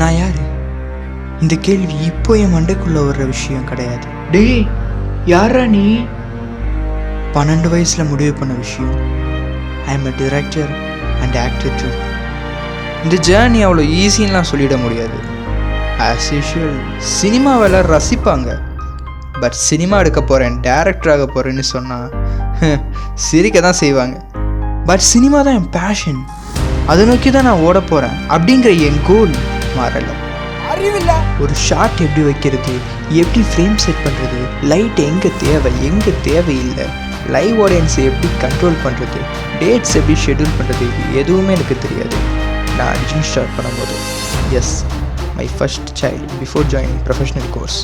நான் யார்? இந்த கேள்வி இப்போ என் மண்டைக்குள்ளே வர்ற விஷயம் கிடையாது. டேய் யாரா நீ? பன்னெண்டு வயசில் முடிவு பண்ண விஷயம். I am a director and actor too இந்த ஜேர்னி அவ்வளோ ஈஸின்லாம் சொல்லிட முடியாது. ஆஸ் யூஷுவல் சினிமாவெல்லாம் ரசிப்பாங்க. பட் சினிமா எடுக்க போகிறேன் டேரக்டர் ஆக போகிறேன்னு சொன்னால் சிரிக்க தான் செய்வாங்க. பட் சினிமா தான் என் பேஷன் அதை நோக்கி தான் நான் ஓட போகிறேன் அப்படிங்கிற என் கோல் மாறலை ஒரு ஷாட் எப்படி வைக்கிறது? எப்படி ஃப்ரேம் செட் பண்ணுறது லைட் எங்கே தேவை? எங்கே தேவையில்லை. லைவ் ஆடியன்ஸை எப்படி கண்ட்ரோல் பண்ணுறது டேட்ஸ் எப்படி ஷெட்யூல் பண்ணுறது இது எதுவுமே எனக்கு தெரியாது. நான் அடிஷன் ஸ்டார்ட் பண்ணும்போது. As my first child before joining professional course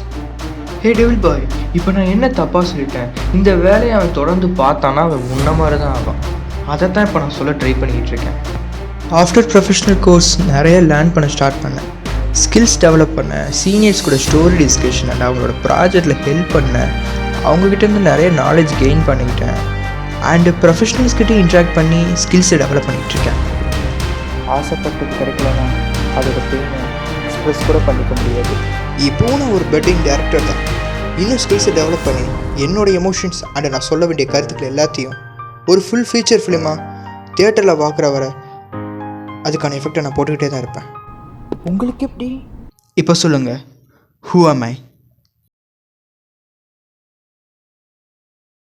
hey devil boy இப்போ நான் என்ன தப்பாக சொல்லிட்டேன்? இந்த வேலையை அவன் தொடர்ந்து பார்த்தானா அவன் முன்ன மாதிரி தான் ஆவான். அதை தான் இப்போ நான் சொல்ல ட்ரை பண்ணிக்கிட்டு இருக்கேன். ஆஃப்டர் ப்ரொஃபஷனல் கோர்ஸ் நிறைய லேர்ன் பண்ண ஸ்டார்ட் பண்ணேன். ஸ்கில்ஸ் டெவலப் பண்ணேன். சீனியர்ஸ் கூட ஸ்டோரி டிஸ்கஷன் அண்ட் அவங்களோட ப்ராஜெக்டில் ஹெல்ப் பண்ணேன். அவங்கக்கிட்டேருந்து நிறைய நாலேஜ் கெயின் பண்ணிக்கிட்டேன். அண்டு ப்ரொஃபஷனல்ஸ் கிட்டே இன்ட்ராக்ட் பண்ணி ஸ்கில்ஸை டெவலப் பண்ணிகிட்டு இருக்கேன். ஆசைப்பட்டது கிடைக்கலனா அதோட பெயினை எக்ஸ்ப்ரெஸ் கூட பண்ணிக்க முடியாது. இப்போ நான் ஒரு பெட்டிங் டேரக்டர் தான். இன்னும் ஸ்கில்ஸை டெவலப் பண்ணி என்னோட எமோஷன்ஸ் அண்ட் நான் சொல்ல வேண்டிய கருத்துக்கள் எல்லாத்தையும் ஒரு ஃபுல் ஃபீச்சர் ஃபிலிமாக தியேட்டரில் பார்க்குற வர அதுக்கான எஃபெக்டை நான் போட்டுக்கிட்டே தான் இருப்பேன். உங்களுக்கு எப்படி? இப்போ சொல்லுங்கள் ஹூ am ஐ